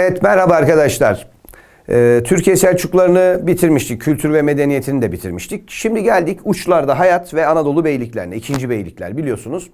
Evet merhaba arkadaşlar. Ee, Türkiye Selçuklarını bitirmiştik. Kültür ve medeniyetini de bitirmiştik. Şimdi geldik uçlarda hayat ve Anadolu beyliklerine. ikinci beylikler biliyorsunuz.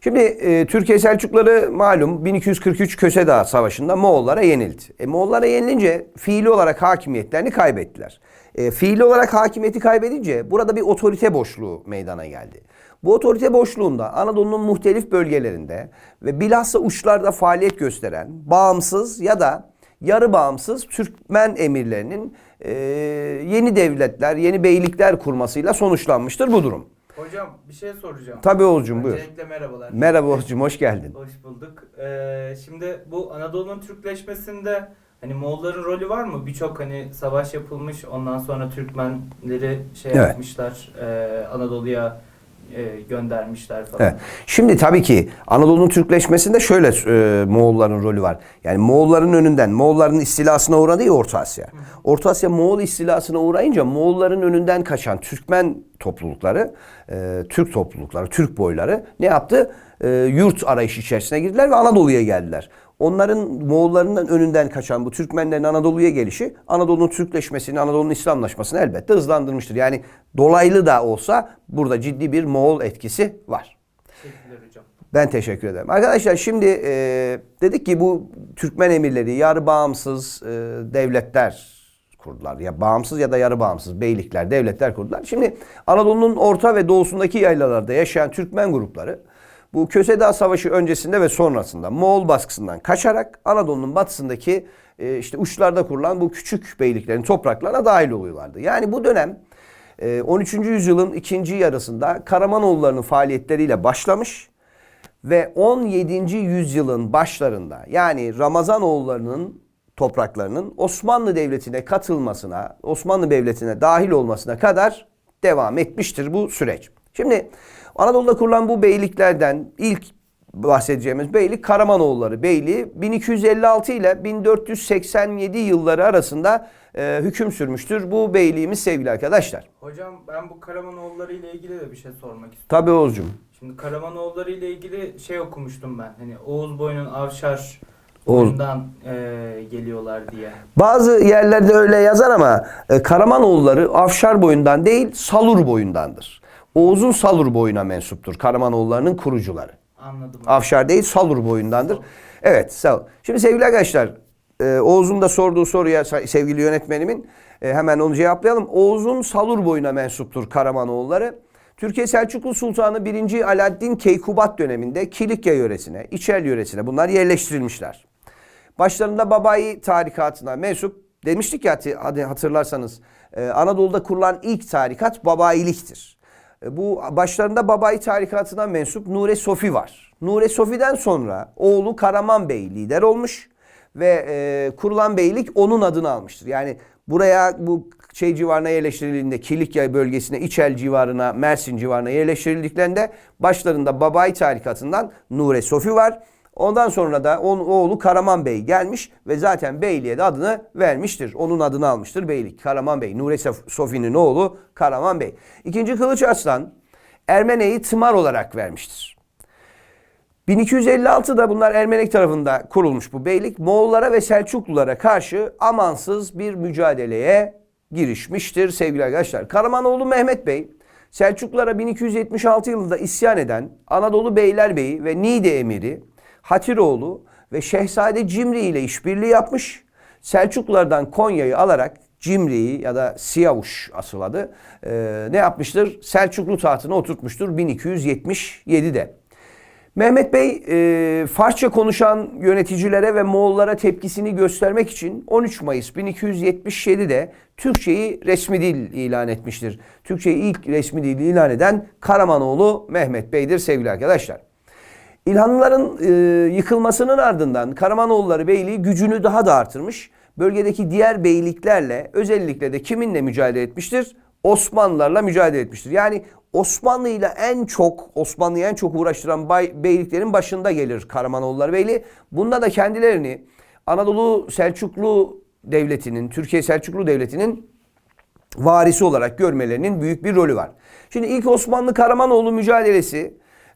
Şimdi e, Türkiye Selçukları malum 1243 Köse Savaşı'nda Moğollara yenildi. E, Moğollara yenilince fiili olarak hakimiyetlerini kaybettiler. E, fiili olarak hakimiyeti kaybedince burada bir otorite boşluğu meydana geldi. Bu otorite boşluğunda Anadolu'nun muhtelif bölgelerinde ve bilhassa uçlarda faaliyet gösteren bağımsız ya da yarı bağımsız Türkmen emirlerinin e, yeni devletler, yeni beylikler kurmasıyla sonuçlanmıştır bu durum. Hocam bir şey soracağım. Tabii Oğuzcum buyur. Öncelikle merhabalar. Merhaba Oğuzcum hoş geldin. Hoş bulduk. Ee, şimdi bu Anadolu'nun Türkleşmesinde hani Moğolların rolü var mı? Birçok hani savaş yapılmış ondan sonra Türkmenleri şey Evet. yapmışlar e, Anadolu'ya e, göndermişler falan. Evet. Şimdi tabii ki Anadolu'nun Türkleşmesinde şöyle e, Moğolların rolü var. Yani Moğolların önünden, Moğolların istilasına uğradı ya Orta Asya. Orta Asya Moğol istilasına uğrayınca Moğolların önünden kaçan Türkmen toplulukları, e, Türk toplulukları, Türk boyları ne yaptı? E, yurt arayışı içerisine girdiler ve Anadolu'ya geldiler. Onların Moğolların önünden kaçan bu Türkmenlerin Anadolu'ya gelişi Anadolu'nun Türkleşmesini, Anadolu'nun İslamlaşmasını elbette hızlandırmıştır. Yani dolaylı da olsa burada ciddi bir Moğol etkisi var. Ben teşekkür ederim. Arkadaşlar şimdi e, dedik ki bu Türkmen emirleri yarı bağımsız e, devletler kurdular. Ya bağımsız ya da yarı bağımsız beylikler, devletler kurdular. Şimdi Anadolu'nun orta ve doğusundaki yaylalarda yaşayan Türkmen grupları bu Köse Dağı Savaşı öncesinde ve sonrasında Moğol baskısından kaçarak Anadolu'nun batısındaki e, işte uçlarda kurulan bu küçük beyliklerin topraklarına dahil oluyorlardı. Yani bu dönem e, 13. yüzyılın ikinci yarısında Karamanoğullarının faaliyetleriyle başlamış ve 17. yüzyılın başlarında yani Ramazanoğullarının topraklarının Osmanlı Devleti'ne katılmasına, Osmanlı Devleti'ne dahil olmasına kadar devam etmiştir bu süreç. Şimdi Anadolu'da kurulan bu beyliklerden ilk bahsedeceğimiz beylik Karamanoğulları Beyliği 1256 ile 1487 yılları arasında e, hüküm sürmüştür. Bu beyliğimiz sevgili arkadaşlar. Hocam ben bu Karamanoğulları ile ilgili de bir şey sormak istiyorum. Tabii Oğuzcum. Şimdi Karamanoğulları ile ilgili şey okumuştum ben. Hani Oğuz boyunun Avşar boyundan e, geliyorlar diye. Bazı yerlerde öyle yazar ama e, Karamanoğulları Afşar boyundan değil Salur boyundandır. Oğuz'un Salur boyuna mensuptur Karamanoğullarının kurucuları. Anladım. Afşar değil Salur boyundandır. Evet sağ ol. Şimdi sevgili arkadaşlar e, Oğuz'un da sorduğu soruya sevgili yönetmenimin e, hemen onu cevaplayalım. Oğuz'un Salur boyuna mensuptur Karamanoğulları. Türkiye Selçuklu Sultanı 1. Alaaddin Keykubat döneminde Kilikya yöresine, İçel yöresine bunlar yerleştirilmişler. Başlarında Babayi tarikatına mensup demiştik ya hatırlarsanız e, Anadolu'da kurulan ilk tarikat Babayiliktir. E, Bu başlarında Babayi tarikatına mensup Nure Sofi var. Nure Sofi'den sonra oğlu Karaman Bey lider olmuş ve e, kurulan beylik onun adını almıştır. Yani buraya bu şey civarına yerleştirildiğinde Kilikya bölgesine, İçel civarına, Mersin civarına yerleştirildiklerinde başlarında Babayi tarikatından Nure Sofi var. Ondan sonra da onun oğlu Karaman Bey gelmiş ve zaten beyliğe de adını vermiştir. Onun adını almıştır beylik. Karaman Bey. Nure Sof- Sofi'nin oğlu Karaman Bey. İkinci Kılıç Arslan Ermene'yi tımar olarak vermiştir. 1256'da bunlar Ermenek tarafında kurulmuş bu beylik. Moğollara ve Selçuklulara karşı amansız bir mücadeleye girişmiştir sevgili arkadaşlar. Karamanoğlu Mehmet Bey Selçuklulara 1276 yılında isyan eden Anadolu Beylerbeyi ve Niğde Emiri Hatiroğlu ve Şehzade Cimri ile işbirliği yapmış. Selçuklulardan Konya'yı alarak Cimri'yi ya da Siyavuş asıl adı e, ne yapmıştır? Selçuklu tahtına oturtmuştur 1277'de. Mehmet Bey e, Farsça konuşan yöneticilere ve Moğollara tepkisini göstermek için 13 Mayıs 1277'de Türkçeyi resmi dil ilan etmiştir. Türkçeyi ilk resmi dil ilan eden Karamanoğlu Mehmet Bey'dir sevgili arkadaşlar. İlhanlıların e, yıkılmasının ardından Karamanoğulları Beyliği gücünü daha da artırmış. Bölgedeki diğer beyliklerle özellikle de kiminle mücadele etmiştir? Osmanlılarla mücadele etmiştir. Yani Osmanlı ile en çok Osmanlı'yı en çok uğraştıran bay, beyliklerin başında gelir Karamanoğulları Beyliği. Bunda da kendilerini Anadolu Selçuklu Devleti'nin, Türkiye Selçuklu Devleti'nin varisi olarak görmelerinin büyük bir rolü var. Şimdi ilk Osmanlı Karamanoğlu mücadelesi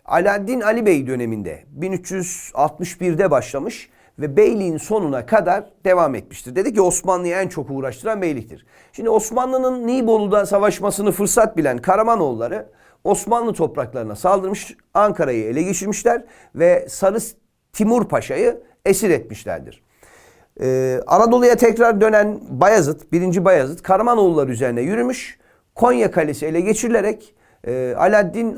Alaaddin Ali Bey döneminde 1361'de başlamış ve beyliğin sonuna kadar devam etmiştir. Dedi ki Osmanlı'yı en çok uğraştıran beyliktir. Şimdi Osmanlı'nın Nibolu'da savaşmasını fırsat bilen Karamanoğulları Osmanlı topraklarına saldırmış, Ankara'yı ele geçirmişler ve Sarı Timur Paşa'yı esir etmişlerdir. Ee, Anadolu'ya tekrar dönen Bayezid, 1. Bayezid Karamanoğulları üzerine yürümüş. Konya Kalesi ele geçirilerek e, Alaaddin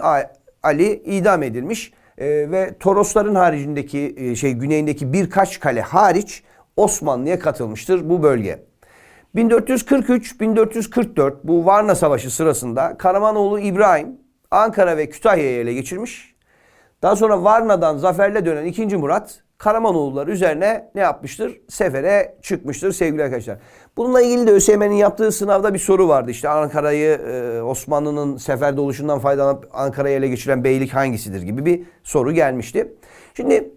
Ali idam edilmiş E, ve Torosların haricindeki e, şey güneyindeki birkaç kale hariç Osmanlı'ya katılmıştır bu bölge. 1443-1444 bu Varna Savaşı sırasında Karamanoğlu İbrahim Ankara ve Kütahya'yı ele geçirmiş. Daha sonra Varna'dan zaferle dönen 2. Murat Karamanoğulları üzerine ne yapmıştır? Sefere çıkmıştır sevgili arkadaşlar. Bununla ilgili de ÖSYM'nin yaptığı sınavda bir soru vardı. İşte Ankara'yı e, Osmanlı'nın seferde oluşundan faydalanıp Ankara'yı ele geçiren beylik hangisidir gibi bir soru gelmişti. Şimdi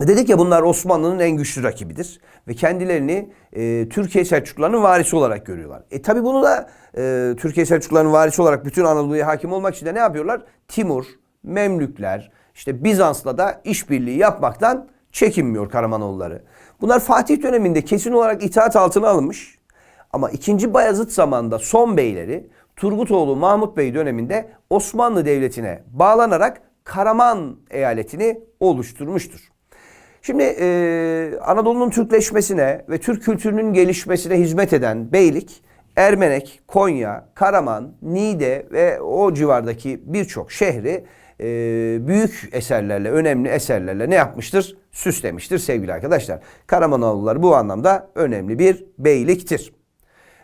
Dedik ya bunlar Osmanlı'nın en güçlü rakibidir. Ve kendilerini e, Türkiye Selçuklularının varisi olarak görüyorlar. E tabi bunu da e, Türkiye Selçuklularının varisi olarak bütün Anadolu'ya hakim olmak için de ne yapıyorlar? Timur, Memlükler, işte Bizans'la da işbirliği yapmaktan çekinmiyor Karamanoğulları. Bunlar Fatih döneminde kesin olarak itaat altına alınmış. Ama 2. Bayezid zamanında son beyleri Turgutoğlu Mahmut Bey döneminde Osmanlı Devleti'ne bağlanarak Karaman eyaletini oluşturmuştur. Şimdi e, Anadolu'nun Türkleşmesine ve Türk kültürünün gelişmesine hizmet eden beylik, Ermenek, Konya, Karaman, Niğde ve o civardaki birçok şehri e, büyük eserlerle, önemli eserlerle ne yapmıştır? Süslemiştir sevgili arkadaşlar. Karamanoğulları bu anlamda önemli bir beyliktir.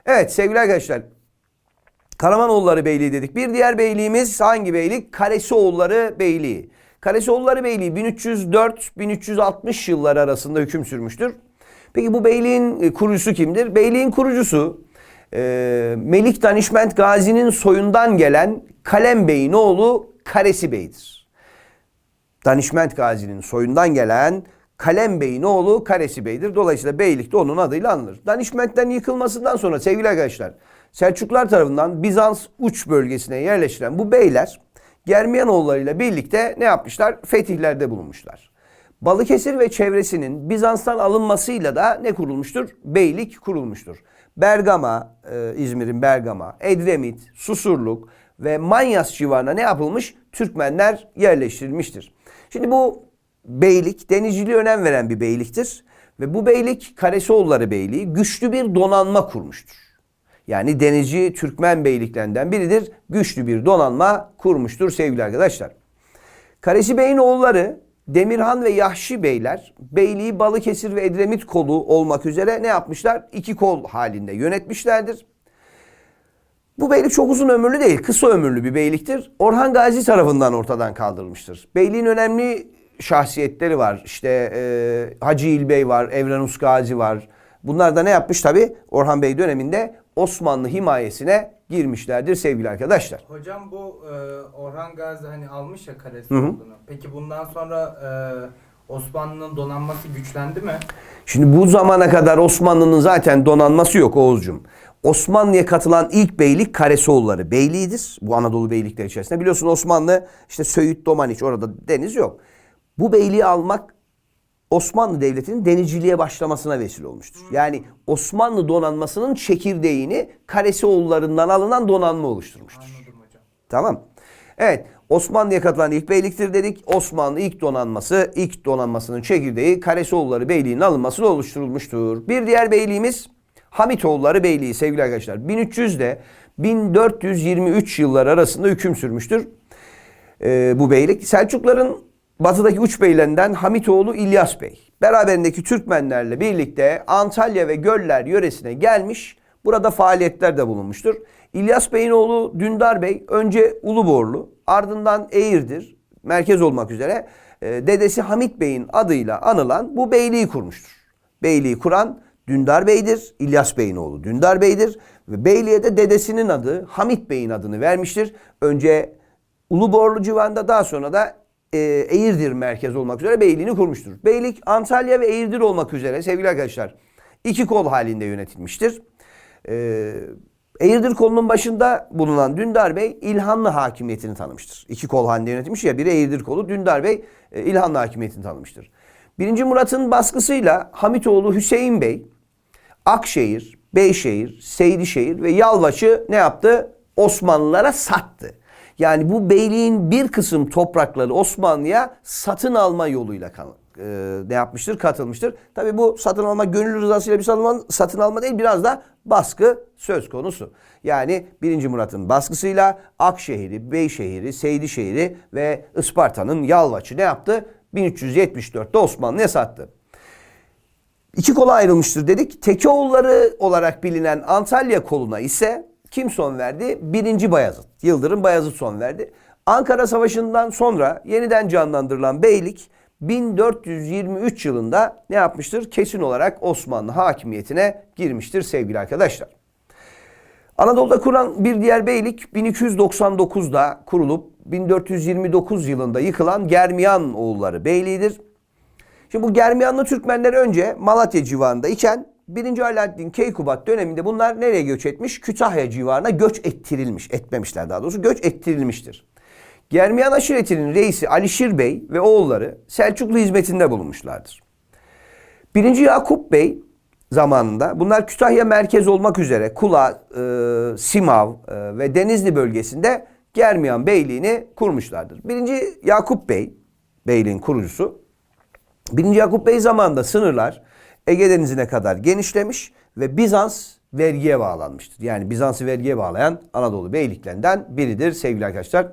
Evet sevgili arkadaşlar Karamanoğulları Beyliği dedik. Bir diğer beyliğimiz hangi beylik? Karesioğulları Beyliği. Karesioğulları Beyliği 1304-1360 yılları arasında hüküm sürmüştür. Peki bu beyliğin e, kurucusu kimdir? Beyliğin kurucusu e, Melik Danişment Gazi'nin soyundan gelen Kalem Bey'in oğlu Karesi Bey'dir. Danişment Gazi'nin soyundan gelen Kalem Bey'in oğlu Karesi Bey'dir. Dolayısıyla beylik de onun adıyla anılır. Danişment'ten yıkılmasından sonra sevgili arkadaşlar Selçuklular tarafından Bizans uç bölgesine yerleştiren bu beyler Germiyanoğullarıyla birlikte ne yapmışlar? Fetihlerde bulunmuşlar. Balıkesir ve çevresinin Bizans'tan alınmasıyla da ne kurulmuştur? Beylik kurulmuştur. Bergama, e, İzmir'in Bergama, Edremit, Susurluk ve Manyas civarına ne yapılmış? Türkmenler yerleştirilmiştir. Şimdi bu beylik denizciliğe önem veren bir beyliktir. Ve bu beylik Karesioğulları Beyliği güçlü bir donanma kurmuştur. Yani denizci Türkmen beyliklerinden biridir. Güçlü bir donanma kurmuştur sevgili arkadaşlar. Karesi Bey'in oğulları Demirhan ve Yahşi Beyler beyliği Balıkesir ve Edremit kolu olmak üzere ne yapmışlar? İki kol halinde yönetmişlerdir. Bu beylik çok uzun ömürlü değil, kısa ömürlü bir beyliktir. Orhan Gazi tarafından ortadan kaldırılmıştır. Beyliğin önemli şahsiyetleri var. İşte e, Hacı İlbey var, Evrenus Gazi var. Bunlar da ne yapmış tabi? Orhan Bey döneminde Osmanlı himayesine girmişlerdir sevgili arkadaşlar. Hocam bu e, Orhan Gazi hani almış ya Karesioğlu'nu. Peki bundan sonra e, Osmanlı'nın donanması güçlendi mi? Şimdi bu zamana kadar Osmanlı'nın zaten donanması yok Oğuzcum. Osmanlı'ya katılan ilk beylik Karesioğulları Beyliği'dir. Bu Anadolu beylikleri içerisinde. Biliyorsun Osmanlı işte Söğüt, Domaniç orada deniz yok. Bu beyliği almak Osmanlı Devleti'nin denizciliğe başlamasına vesile olmuştur. Yani Osmanlı donanmasının çekirdeğini Karesioğullarından alınan donanma oluşturmuştur. Anladım hocam. Tamam. Evet. Osmanlı'ya katılan ilk beyliktir dedik. Osmanlı ilk donanması, ilk donanmasının çekirdeği Karesioğulları Beyliği'nin alınmasıyla oluşturulmuştur. Bir diğer beyliğimiz Hamitoğulları Beyliği sevgili arkadaşlar. 1300 ile 1423 yılları arasında hüküm sürmüştür. Ee, bu beylik. Selçukların batıdaki uç beylerinden Hamitoğlu İlyas Bey. Beraberindeki Türkmenlerle birlikte Antalya ve Göller yöresine gelmiş. Burada faaliyetlerde bulunmuştur. İlyas Bey'in oğlu Dündar Bey önce Uluborlu ardından Eğirdir merkez olmak üzere e, dedesi Hamit Bey'in adıyla anılan bu beyliği kurmuştur. Beyliği kuran Dündar Bey'dir. İlyas Bey'in oğlu Dündar Bey'dir. Ve beyliğe de dedesinin adı Hamit Bey'in adını vermiştir. Önce Uluborlu civarında daha sonra da e, Eğirdir merkez olmak üzere beyliğini kurmuştur. Beylik Antalya ve Eğirdir olmak üzere sevgili arkadaşlar iki kol halinde yönetilmiştir. E, Eğirdir kolunun başında bulunan Dündar Bey İlhanlı hakimiyetini tanımıştır. İki kol halinde yönetilmiş ya biri Eğirdir kolu Dündar Bey e, İlhanlı hakimiyetini tanımıştır. 1. Murat'ın baskısıyla Hamitoğlu Hüseyin Bey Akşehir, Beyşehir, Seydişehir ve Yalvaç'ı ne yaptı? Osmanlılara sattı. Yani bu beyliğin bir kısım toprakları Osmanlı'ya satın alma yoluyla kan- e, ne yapmıştır? Katılmıştır. Tabi bu satın alma gönül rızasıyla bir satın alma, satın alma değil biraz da baskı söz konusu. Yani 1. Murat'ın baskısıyla Akşehir'i, Beyşehir'i, Seydişehir'i ve Isparta'nın Yalvaç'ı ne yaptı? 1374'te Osmanlı'ya sattı. İki kola ayrılmıştır dedik. Tekeoğulları olarak bilinen Antalya koluna ise kim son verdi? Birinci Bayezid. Yıldırım Bayezid son verdi. Ankara Savaşı'ndan sonra yeniden canlandırılan beylik 1423 yılında ne yapmıştır? Kesin olarak Osmanlı hakimiyetine girmiştir sevgili arkadaşlar. Anadolu'da kuran bir diğer beylik 1299'da kurulup 1429 yılında yıkılan Germiyan oğulları beyliğidir. Şimdi bu Germiyanlı Türkmenler önce Malatya civarında iken 1. Alaaddin Keykubat döneminde bunlar nereye göç etmiş? Kütahya civarına göç ettirilmiş. Etmemişler daha doğrusu. Göç ettirilmiştir. Germiyan aşiretinin reisi Alişir Bey ve oğulları Selçuklu hizmetinde bulunmuşlardır. 1. Yakup Bey zamanında bunlar Kütahya merkez olmak üzere Kula, e, Simav e, ve Denizli bölgesinde Germiyan Beyliğini kurmuşlardır. 1. Yakup Bey, beyliğin kurucusu, 1. Yakup Bey zamanında sınırlar Ege Denizi'ne kadar genişlemiş ve Bizans vergiye bağlanmıştır. Yani Bizans'ı vergiye bağlayan Anadolu beyliklerinden biridir sevgili arkadaşlar.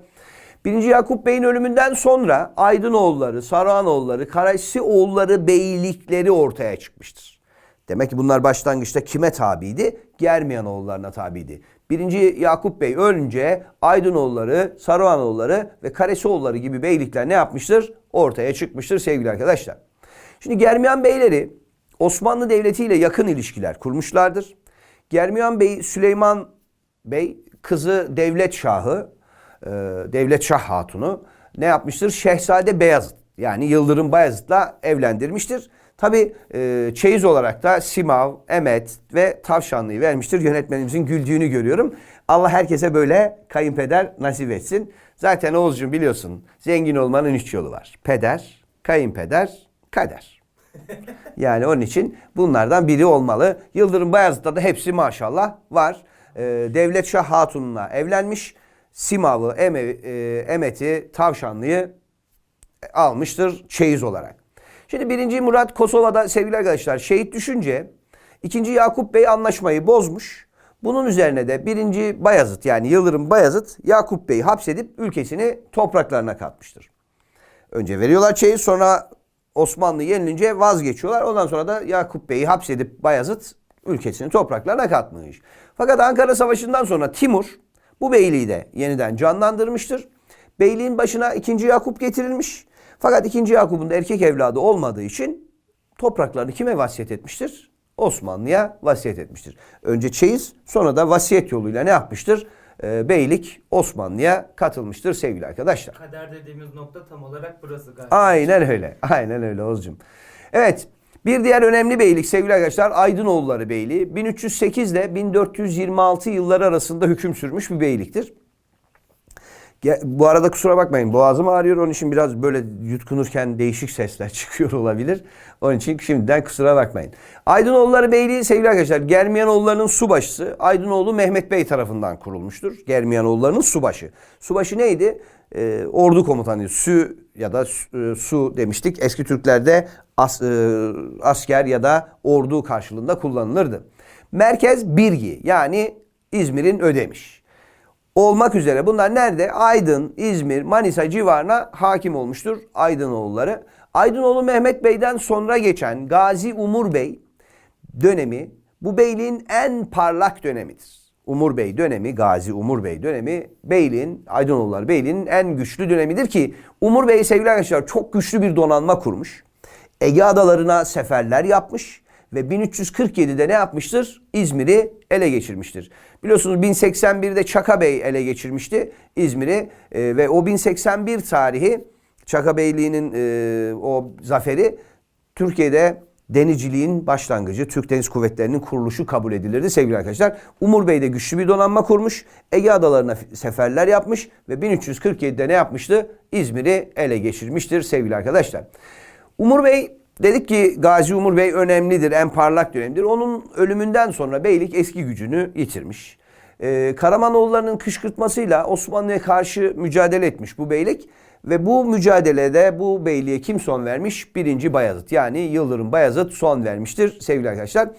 1. Yakup Bey'in ölümünden sonra Aydınoğulları, Saruhanoğulları, Karaşioğulları beylikleri ortaya çıkmıştır. Demek ki bunlar başlangıçta kime tabiydi? Germiyanoğullarına tabiydi. 1. Yakup Bey ölünce Aydınoğulları, Saruhanoğulları ve Karesioğulları gibi beylikler ne yapmıştır? Ortaya çıkmıştır sevgili arkadaşlar. Şimdi Germiyan Beyleri Osmanlı Devleti ile yakın ilişkiler kurmuşlardır. Germiyan Bey Süleyman Bey kızı Devlet Şahı, e, Devlet Şah Hatunu ne yapmıştır? Şehzade Beyazıt yani Yıldırım Bayezid'le evlendirmiştir. Tabi e, çeyiz olarak da Simav, Emet ve Tavşanlı'yı vermiştir. Yönetmenimizin güldüğünü görüyorum. Allah herkese böyle kayınpeder nasip etsin. Zaten Oğuzcuğum biliyorsun zengin olmanın üç yolu var. Peder, kayınpeder, kader. Yani onun için bunlardan biri olmalı. Yıldırım Bayezid'de de hepsi maşallah var. Ee, Devlet Şah Hatun'la evlenmiş. Simav'ı, Eme, e, Emet'i, Tavşanlı'yı almıştır çeyiz olarak. Şimdi 1. Murat Kosova'da sevgili arkadaşlar şehit düşünce 2. Yakup Bey anlaşmayı bozmuş. Bunun üzerine de 1. Bayezid yani Yıldırım Bayezid Yakup Bey'i hapsedip ülkesini topraklarına katmıştır. Önce veriyorlar çeyiz sonra Osmanlı yenilince vazgeçiyorlar. Ondan sonra da Yakup Bey'i hapsedip Bayezid ülkesini topraklarına katmış. Fakat Ankara Savaşı'ndan sonra Timur bu beyliği de yeniden canlandırmıştır. Beyliğin başına 2. Yakup getirilmiş. Fakat 2. Yakup'un da erkek evladı olmadığı için topraklarını kime vasiyet etmiştir? Osmanlı'ya vasiyet etmiştir. Önce çeyiz sonra da vasiyet yoluyla ne yapmıştır? Ee, beylik Osmanlı'ya katılmıştır sevgili arkadaşlar. Kader dediğimiz nokta tam olarak burası galiba. Aynen öyle. Aynen öyle Oğuzcum. Evet. Bir diğer önemli beylik sevgili arkadaşlar Aydınoğulları Beyliği. 1308 ile 1426 yılları arasında hüküm sürmüş bir beyliktir. Bu arada kusura bakmayın boğazım ağrıyor. Onun için biraz böyle yutkunurken değişik sesler çıkıyor olabilir. Onun için şimdiden kusura bakmayın. Aydınoğulları Beyliği sevgili arkadaşlar Germiyanoğulları'nın subaşısı Aydınoğlu Mehmet Bey tarafından kurulmuştur. Germiyanoğulları'nın subaşı. Subaşı neydi? Ee, ordu komutanı. Sü ya da e, su demiştik. Eski Türklerde as, e, asker ya da ordu karşılığında kullanılırdı. Merkez Birgi yani İzmir'in Ödemiş olmak üzere bunlar nerede? Aydın, İzmir, Manisa civarına hakim olmuştur Aydınoğulları. Aydınoğlu Mehmet Bey'den sonra geçen Gazi Umur Bey dönemi bu beyliğin en parlak dönemidir. Umur Bey dönemi, Gazi Umur Bey dönemi beyliğin, Aydınoğulları beyliğinin en güçlü dönemidir ki Umur Bey sevgili arkadaşlar çok güçlü bir donanma kurmuş. Ege adalarına seferler yapmış ve 1347'de ne yapmıştır? İzmir'i ele geçirmiştir. Biliyorsunuz 1081'de Çaka Bey ele geçirmişti İzmir'i e, ve o 1081 tarihi Çaka Beyliği'nin e, o zaferi Türkiye'de denizciliğin başlangıcı, Türk Deniz Kuvvetleri'nin kuruluşu kabul edilirdi sevgili arkadaşlar. Umur Bey de güçlü bir donanma kurmuş. Ege adalarına seferler yapmış ve 1347'de ne yapmıştı? İzmir'i ele geçirmiştir sevgili arkadaşlar. Umur Bey Dedik ki Gazi Umur Bey önemlidir, en parlak dönemdir. Onun ölümünden sonra beylik eski gücünü yitirmiş. Ee, Karamanoğulları'nın kışkırtmasıyla Osmanlı'ya karşı mücadele etmiş bu beylik. Ve bu mücadelede bu beyliğe kim son vermiş? Birinci Bayezid yani Yıldırım Bayezid son vermiştir sevgili arkadaşlar.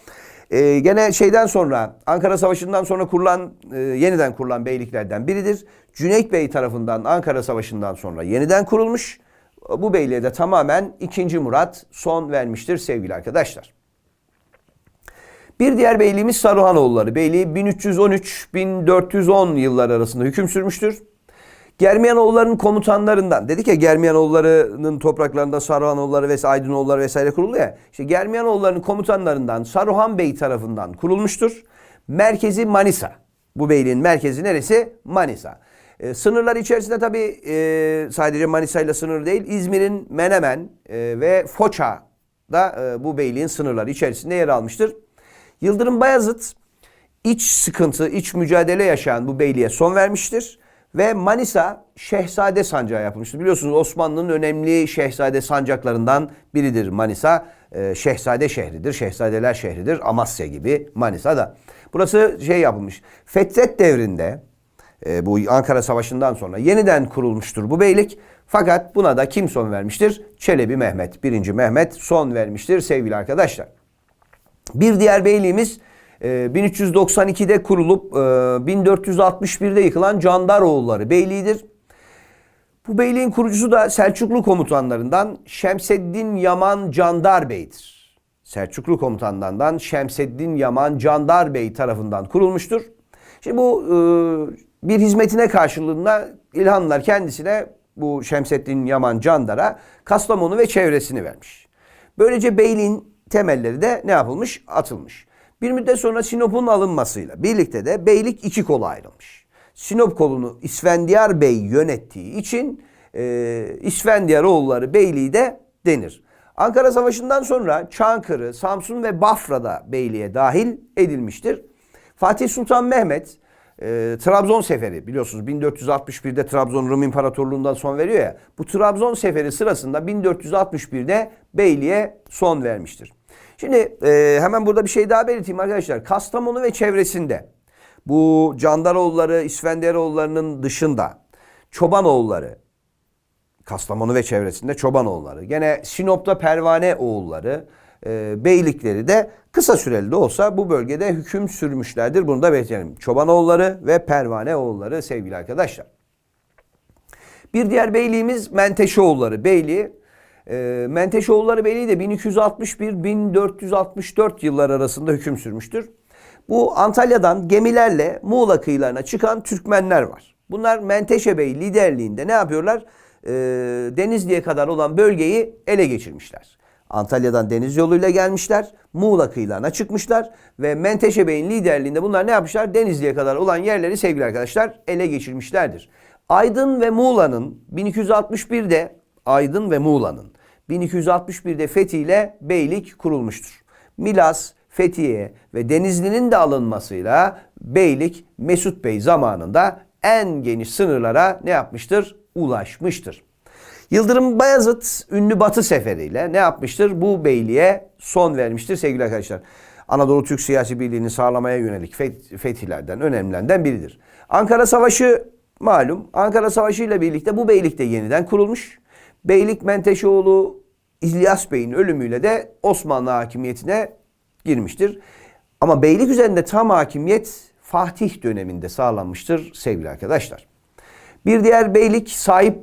Ee, gene şeyden sonra Ankara Savaşı'ndan sonra kurulan e, yeniden kurulan beyliklerden biridir. Cüneyt Bey tarafından Ankara Savaşı'ndan sonra yeniden kurulmuş. Bu beyliğe de tamamen 2. Murat son vermiştir sevgili arkadaşlar. Bir diğer beyliğimiz Saruhanoğulları. Beyliği 1313-1410 yıllar arasında hüküm sürmüştür. Germiyanoğulları'nın komutanlarından, dedik ya Germiyanoğulları'nın topraklarında Saruhanoğulları ve Aydınoğulları vesaire kuruldu ya. İşte Germiyanoğulları'nın komutanlarından Saruhan Bey tarafından kurulmuştur. Merkezi Manisa. Bu beyliğin merkezi neresi? Manisa. E, sınırlar içerisinde tabii e, sadece Manisa ile sınır değil, İzmir'in Menemen e, ve Foça da e, bu beyliğin sınırları içerisinde yer almıştır. Yıldırım Bayezid iç sıkıntı, iç mücadele yaşayan bu beyliğe son vermiştir. Ve Manisa Şehzade Sancağı yapılmıştır. Biliyorsunuz Osmanlı'nın önemli şehzade sancaklarından biridir Manisa. Ee, şehzade şehridir, şehzadeler şehridir. Amasya gibi Manisa da. Burası şey yapılmış. Fetret devrinde e, bu Ankara Savaşı'ndan sonra yeniden kurulmuştur bu beylik. Fakat buna da kim son vermiştir? Çelebi Mehmet, 1. Mehmet son vermiştir sevgili arkadaşlar. Bir diğer beyliğimiz e, 1392'de kurulup e, 1461'de yıkılan Candaroğulları Beyliği'dir. Bu beyliğin kurucusu da Selçuklu komutanlarından Şemseddin Yaman Candar Bey'dir. Selçuklu komutanlarından Şemseddin Yaman Candar Bey tarafından kurulmuştur. Şimdi bu e, bir hizmetine karşılığında İlhanlılar kendisine bu Şemseddin Yaman Candar'a Kastamonu ve çevresini vermiş. Böylece beyliğin temelleri de ne yapılmış? Atılmış. Bir müddet sonra Sinop'un alınmasıyla birlikte de beylik iki kola ayrılmış. Sinop kolunu İsfendiyar Bey yönettiği için e, İsfendiyaroğulları Beyliği de denir. Ankara Savaşı'ndan sonra Çankırı, Samsun ve Bafra'da beyliğe dahil edilmiştir. Fatih Sultan Mehmet e, Trabzon seferi biliyorsunuz 1461'de Trabzon Rum İmparatorluğundan son veriyor ya. Bu Trabzon seferi sırasında 1461'de beyliğe son vermiştir. Şimdi e, hemen burada bir şey daha belirteyim arkadaşlar. Kastamonu ve çevresinde bu Candaroğulları, İsfendiyaroğullarının dışında Çobanoğulları, Kastamonu ve çevresinde Çobanoğulları, gene Sinop'ta Pervane oğulları, e, beylikleri de kısa süreli de olsa bu bölgede hüküm sürmüşlerdir. Bunu da belirtelim. Çobanoğulları ve Pervane oğulları sevgili arkadaşlar. Bir diğer beyliğimiz Menteşeoğulları Beyliği. E, Menteşeoğulları Beyliği de 1261-1464 yıllar arasında hüküm sürmüştür. Bu Antalya'dan gemilerle Muğla kıyılarına çıkan Türkmenler var. Bunlar Menteşe Bey liderliğinde ne yapıyorlar? E, Denizli'ye kadar olan bölgeyi ele geçirmişler. Antalya'dan deniz yoluyla gelmişler. Muğla kıyılarına çıkmışlar. Ve Menteşe Bey'in liderliğinde bunlar ne yapmışlar? Denizli'ye kadar olan yerleri sevgili arkadaşlar ele geçirmişlerdir. Aydın ve Muğla'nın 1261'de Aydın ve Muğla'nın 1261'de fethiyle beylik kurulmuştur. Milas, Fethiye ve Denizli'nin de alınmasıyla beylik Mesut Bey zamanında en geniş sınırlara ne yapmıştır? Ulaşmıştır. Yıldırım Bayezid ünlü Batı seferiyle ne yapmıştır? Bu beyliğe son vermiştir sevgili arkadaşlar. Anadolu Türk siyasi birliğini sağlamaya yönelik fetihlerden önemlilerinden biridir. Ankara Savaşı malum. Ankara Savaşı ile birlikte bu beylik de yeniden kurulmuş. Beylik Menteşeoğlu İlyas Bey'in ölümüyle de Osmanlı hakimiyetine girmiştir. Ama beylik üzerinde tam hakimiyet Fatih döneminde sağlanmıştır sevgili arkadaşlar. Bir diğer beylik sahip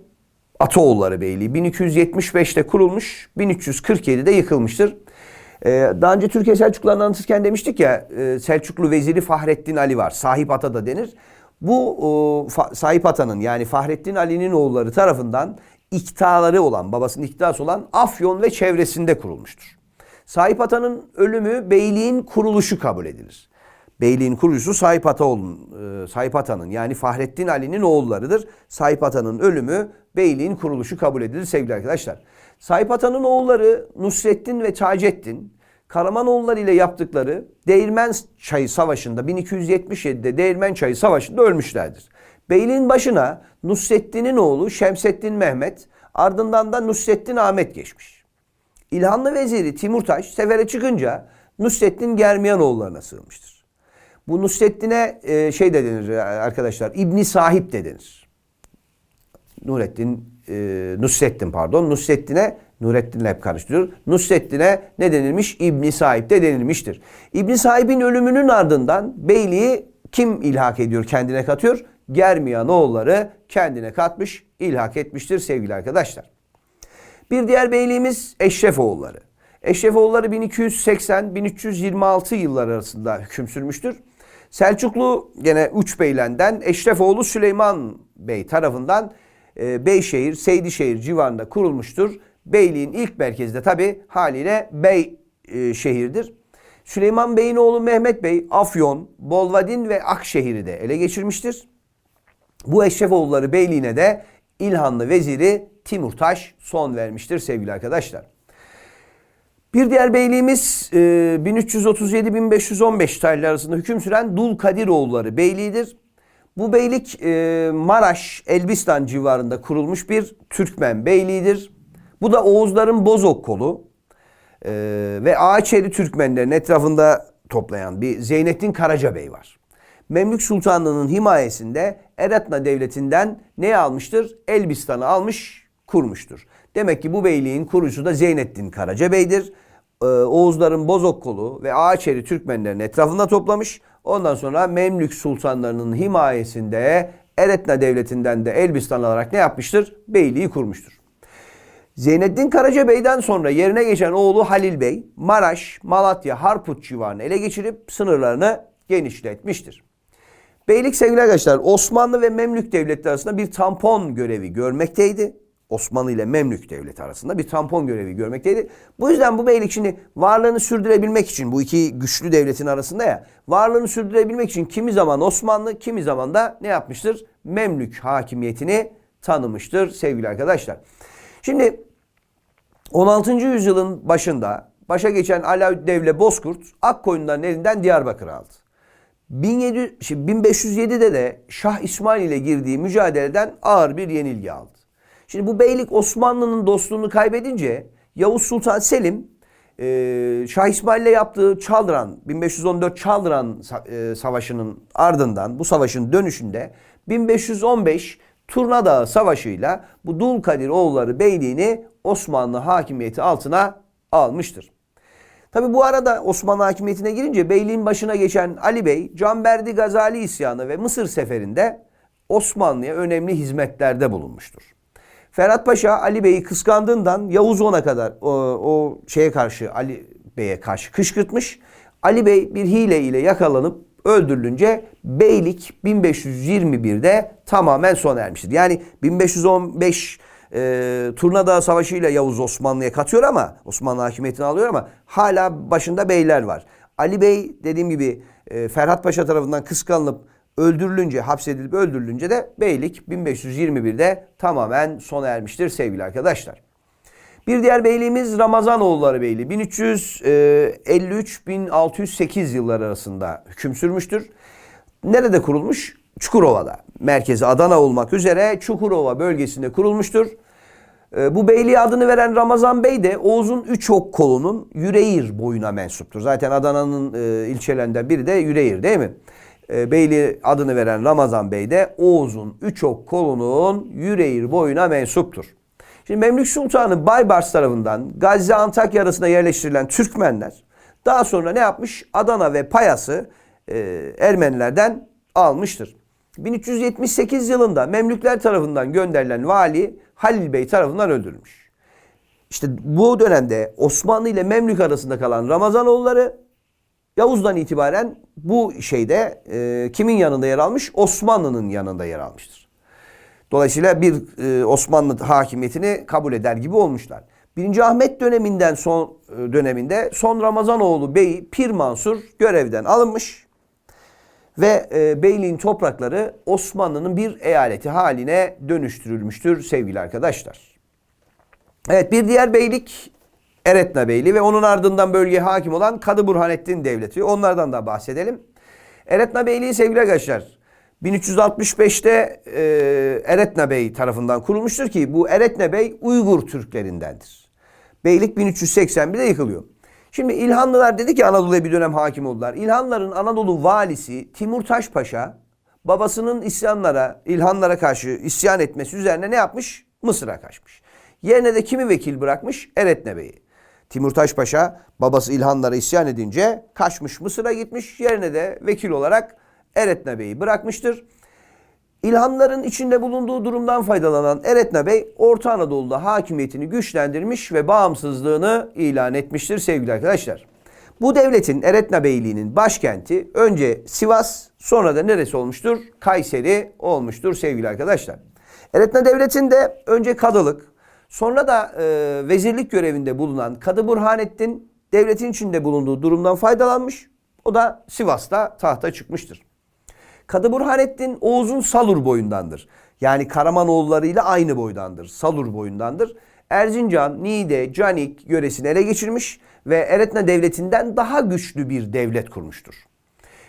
Ataoğulları Beyliği 1275'te kurulmuş, 1347'de yıkılmıştır. Ee, daha önce Türkiye Selçuklularını anlatırken demiştik ya e, Selçuklu Veziri Fahrettin Ali var. Sahip Ata da denir. Bu fa, Sahip Ata'nın yani Fahrettin Ali'nin oğulları tarafından iktidarları olan, babasının iktidarı olan Afyon ve çevresinde kurulmuştur. Sahip Ata'nın ölümü beyliğin kuruluşu kabul edilir. Beyliğin kurucusu Sahip Ataoğlu'nun, e, Sahip Ata'nın yani Fahrettin Ali'nin oğullarıdır. Sahip Ata'nın ölümü beyliğin kuruluşu kabul edilir sevgili arkadaşlar. Sahip Ata'nın oğulları Nusrettin ve Taceddin Karamanoğulları ile yaptıkları Değirmen Çayı Savaşı'nda 1277'de Değirmen Çayı Savaşı'nda ölmüşlerdir. Beyliğin başına Nusrettin'in oğlu Şemseddin Mehmet ardından da Nusrettin Ahmet geçmiş. İlhanlı veziri Timurtaş sefere çıkınca Nusrettin Germiyanoğullarına sığınmıştır. Bu Nusrettin'e e, şey de denir e, arkadaşlar İbni Sahip de denir. Nurettin, e, Nusrettin pardon. Nusrettin'e, Nurettin'le hep karıştırıyor. Nusrettin'e ne denilmiş? İbni Sahip de denilmiştir. İbni Sahip'in ölümünün ardından beyliği kim ilhak ediyor, kendine katıyor? Germiyanoğulları kendine katmış, ilhak etmiştir sevgili arkadaşlar. Bir diğer beyliğimiz Eşrefoğulları. Eşrefoğulları 1280-1326 yıllar arasında hüküm sürmüştür. Selçuklu gene Üç Beylenden Eşrefoğlu Süleyman Bey tarafından e, Beyşehir, Seydişehir civarında kurulmuştur. Beyliğin ilk merkezi de tabi haliyle Bey e, şehirdir. Süleyman Bey'in oğlu Mehmet Bey Afyon, Bolvadin ve Akşehir'i de ele geçirmiştir. Bu Eşrefoğulları Beyliğine de İlhanlı veziri Timurtaş son vermiştir sevgili arkadaşlar. Bir diğer beyliğimiz e, 1337-1515 tarihleri arasında hüküm süren Dul Kadiroğulları Beyliği'dir. Bu beylik e, Maraş, Elbistan civarında kurulmuş bir Türkmen beyliğidir. Bu da Oğuzların Bozok kolu e, ve Ağaçeri Türkmenlerin etrafında toplayan bir Zeynettin Karaca Bey var. Memlük Sultanlığı'nın himayesinde Eretna Devleti'nden ne almıştır? Elbistan'ı almış, kurmuştur. Demek ki bu beyliğin kurucusu da Zeynettin Karaca Ee, Oğuzların Bozok kolu ve Ağaçeri Türkmenlerin etrafında toplamış. Ondan sonra Memlük Sultanlarının himayesinde Eretna Devleti'nden de Elbistan alarak ne yapmıştır? Beyliği kurmuştur. Zeynettin Karaca Bey'den sonra yerine geçen oğlu Halil Bey, Maraş, Malatya, Harput civarını ele geçirip sınırlarını genişletmiştir. Beylik sevgili arkadaşlar Osmanlı ve Memlük devletleri arasında bir tampon görevi görmekteydi. Osmanlı ile Memlük devleti arasında bir tampon görevi görmekteydi. Bu yüzden bu beylik şimdi varlığını sürdürebilmek için bu iki güçlü devletin arasında ya varlığını sürdürebilmek için kimi zaman Osmanlı kimi zaman da ne yapmıştır? Memlük hakimiyetini tanımıştır sevgili arkadaşlar. Şimdi 16. yüzyılın başında başa geçen Alaüddevle Bozkurt Akkoyunların elinden Diyarbakır'ı aldı. 1700, şimdi 1507'de de Şah İsmail ile girdiği mücadeleden ağır bir yenilgi aldı. Şimdi bu beylik Osmanlı'nın dostluğunu kaybedince Yavuz Sultan Selim e, Şah İsmail ile yaptığı Çaldıran 1514 Çaldıran e, Savaşı'nın ardından bu savaşın dönüşünde 1515 Turnadağı Savaşı'yla bu Dulkadir oğulları beyliğini Osmanlı hakimiyeti altına almıştır. Tabi bu arada Osmanlı hakimiyetine girince beyliğin başına geçen Ali Bey, Canberdi Gazali isyanı ve Mısır seferinde Osmanlı'ya önemli hizmetlerde bulunmuştur. Ferhat Paşa Ali Bey'i kıskandığından Yavuz On'a kadar o, o şeye karşı Ali Bey'e karşı kışkırtmış. Ali Bey bir hile ile yakalanıp öldürülünce beylik 1521'de tamamen sona ermiştir. Yani 1515 e, Turnadağ Savaşı ile Yavuz Osmanlı'ya katıyor ama Osmanlı hakimiyetini alıyor ama hala başında beyler var. Ali Bey dediğim gibi e, Ferhat Paşa tarafından kıskanılıp öldürülünce, hapsedilip öldürülünce de beylik 1521'de tamamen sona ermiştir sevgili arkadaşlar. Bir diğer beyliğimiz Ramazanoğulları Beyliği. 1353-1608 yılları arasında hüküm sürmüştür. Nerede kurulmuş? Çukurova'da. Merkezi Adana olmak üzere Çukurova bölgesinde kurulmuştur. Ee, Bu beyliğe adını veren Ramazan Bey de Oğuz'un üç ok kolunun Yüreğir boyuna mensuptur. Zaten Adana'nın e, ilçelerinden biri de Yüreğir değil mi? E, Beyliğe adını veren Ramazan Bey de Oğuz'un üç ok kolunun Yüreğir boyuna mensuptur. Şimdi Memlük Sultanı Baybars tarafından Gazze Antakya arasında yerleştirilen Türkmenler daha sonra ne yapmış? Adana ve Payas'ı e, Ermenilerden almıştır. 1378 yılında Memlükler tarafından gönderilen vali Halil Bey tarafından öldürülmüş. İşte bu dönemde Osmanlı ile Memlük arasında kalan Ramazanoğulları Yavuz'dan itibaren bu şeyde e, kimin yanında yer almış? Osmanlı'nın yanında yer almıştır. Dolayısıyla bir e, Osmanlı hakimiyetini kabul eder gibi olmuşlar. 1. Ahmet döneminden son e, döneminde son Ramazanoğlu Bey Pir Mansur görevden alınmış ve e, beyliğin toprakları Osmanlı'nın bir eyaleti haline dönüştürülmüştür sevgili arkadaşlar. Evet bir diğer beylik Eretna Beyliği ve onun ardından bölgeye hakim olan Kadı Burhanettin Devleti. Onlardan da bahsedelim. Eretna Beyliği sevgili arkadaşlar 1365'te e, Eretna Bey tarafından kurulmuştur ki bu Eretna Bey Uygur Türklerindendir. Beylik 1381'de yıkılıyor. Şimdi İlhanlılar dedi ki Anadolu'ya bir dönem hakim oldular. İlhanların Anadolu valisi Timur Taşpaşa babasının isyanlara, İlhanlara karşı isyan etmesi üzerine ne yapmış? Mısır'a kaçmış. Yerine de kimi vekil bırakmış? Eretne Bey'i. Timur Taşpaşa babası İlhanlara isyan edince kaçmış Mısır'a gitmiş. Yerine de vekil olarak Eretne Bey'i bırakmıştır. İlhanların içinde bulunduğu durumdan faydalanan Eretna Bey Orta Anadolu'da hakimiyetini güçlendirmiş ve bağımsızlığını ilan etmiştir sevgili arkadaşlar. Bu devletin Eretna Beyliği'nin başkenti önce Sivas sonra da neresi olmuştur? Kayseri olmuştur sevgili arkadaşlar. Eretna Devleti'nde önce kadılık sonra da e, vezirlik görevinde bulunan Kadı Burhanettin devletin içinde bulunduğu durumdan faydalanmış. O da Sivas'ta tahta çıkmıştır. Kadı Burhanettin Oğuz'un Salur boyundandır. Yani Karamanoğulları ile aynı boydandır. Salur boyundandır. Erzincan, Niğde, Canik yöresini ele geçirmiş ve Eretna devletinden daha güçlü bir devlet kurmuştur.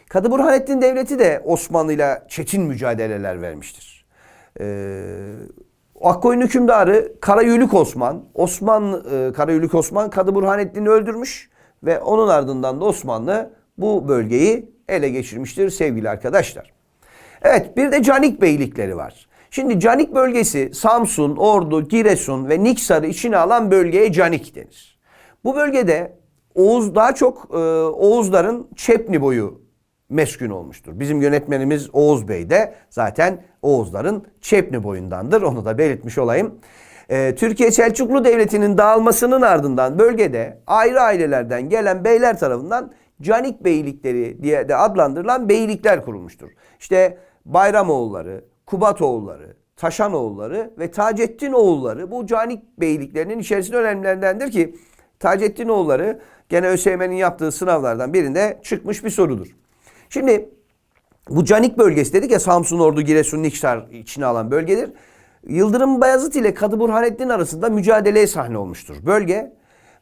Kadı Burhanettin devleti de Osmanlı ile çetin mücadeleler vermiştir. Ee, Akkoyun hükümdarı Karayülük Osman, Osman e, Karayülük Osman Kadı Burhanettin'i öldürmüş ve onun ardından da Osmanlı bu bölgeyi ele geçirmiştir sevgili arkadaşlar. Evet bir de Canik beylikleri var. Şimdi Canik bölgesi Samsun, Ordu, Giresun ve Niksar'ı içine alan bölgeye Canik denir. Bu bölgede Oğuz daha çok e, Oğuzların Çepni boyu meskun olmuştur. Bizim yönetmenimiz Oğuz Bey de zaten Oğuzların Çepni boyundandır. Onu da belirtmiş olayım. Ee, Türkiye Selçuklu Devleti'nin dağılmasının ardından bölgede ayrı ailelerden gelen beyler tarafından Canik beylikleri diye de adlandırılan beylikler kurulmuştur. İşte Bayramoğulları, Kubatoğulları, Taşanoğulları ve Taceddin oğulları bu Canik beyliklerinin içerisinde önemlilerindendir ki Taceddin oğulları gene ÖSYM'nin yaptığı sınavlardan birinde çıkmış bir sorudur. Şimdi bu Canik bölgesi dedik ya Samsun, Ordu, Giresun, Niksar içine alan bölgedir. Yıldırım Bayezid ile Kadı Burhanettin arasında mücadeleye sahne olmuştur bölge.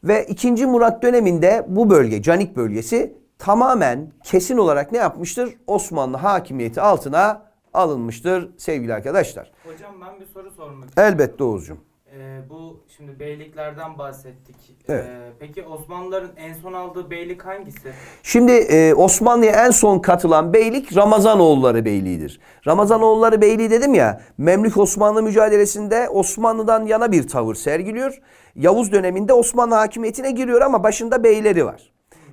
Ve 2. Murat döneminde bu bölge, Canik bölgesi tamamen kesin olarak ne yapmıştır? Osmanlı hakimiyeti altına alınmıştır sevgili arkadaşlar. Hocam ben bir soru sormak istiyorum. Elbette Oğuzcum. Ee, bu şimdi beyliklerden bahsettik. Evet. Ee, peki Osmanlıların en son aldığı beylik hangisi? Şimdi e, Osmanlı'ya en son katılan beylik Ramazanoğulları Beyliği'dir. Ramazanoğulları Beyliği dedim ya Memlük Osmanlı mücadelesinde Osmanlı'dan yana bir tavır sergiliyor. Yavuz döneminde Osmanlı hakimiyetine giriyor ama başında beyleri var.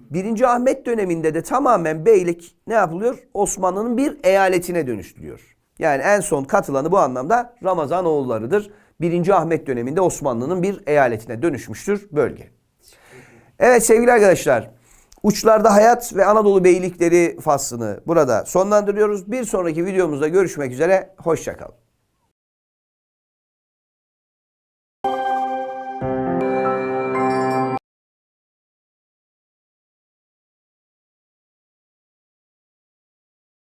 Birinci Ahmet döneminde de tamamen beylik ne yapılıyor? Osmanlı'nın bir eyaletine dönüştürüyor. Yani en son katılanı bu anlamda Ramazanoğullarıdır. Birinci Ahmet döneminde Osmanlı'nın bir eyaletine dönüşmüştür bölge. Evet sevgili arkadaşlar. Uçlarda Hayat ve Anadolu Beylikleri faslını burada sonlandırıyoruz. Bir sonraki videomuzda görüşmek üzere. Hoşçakalın.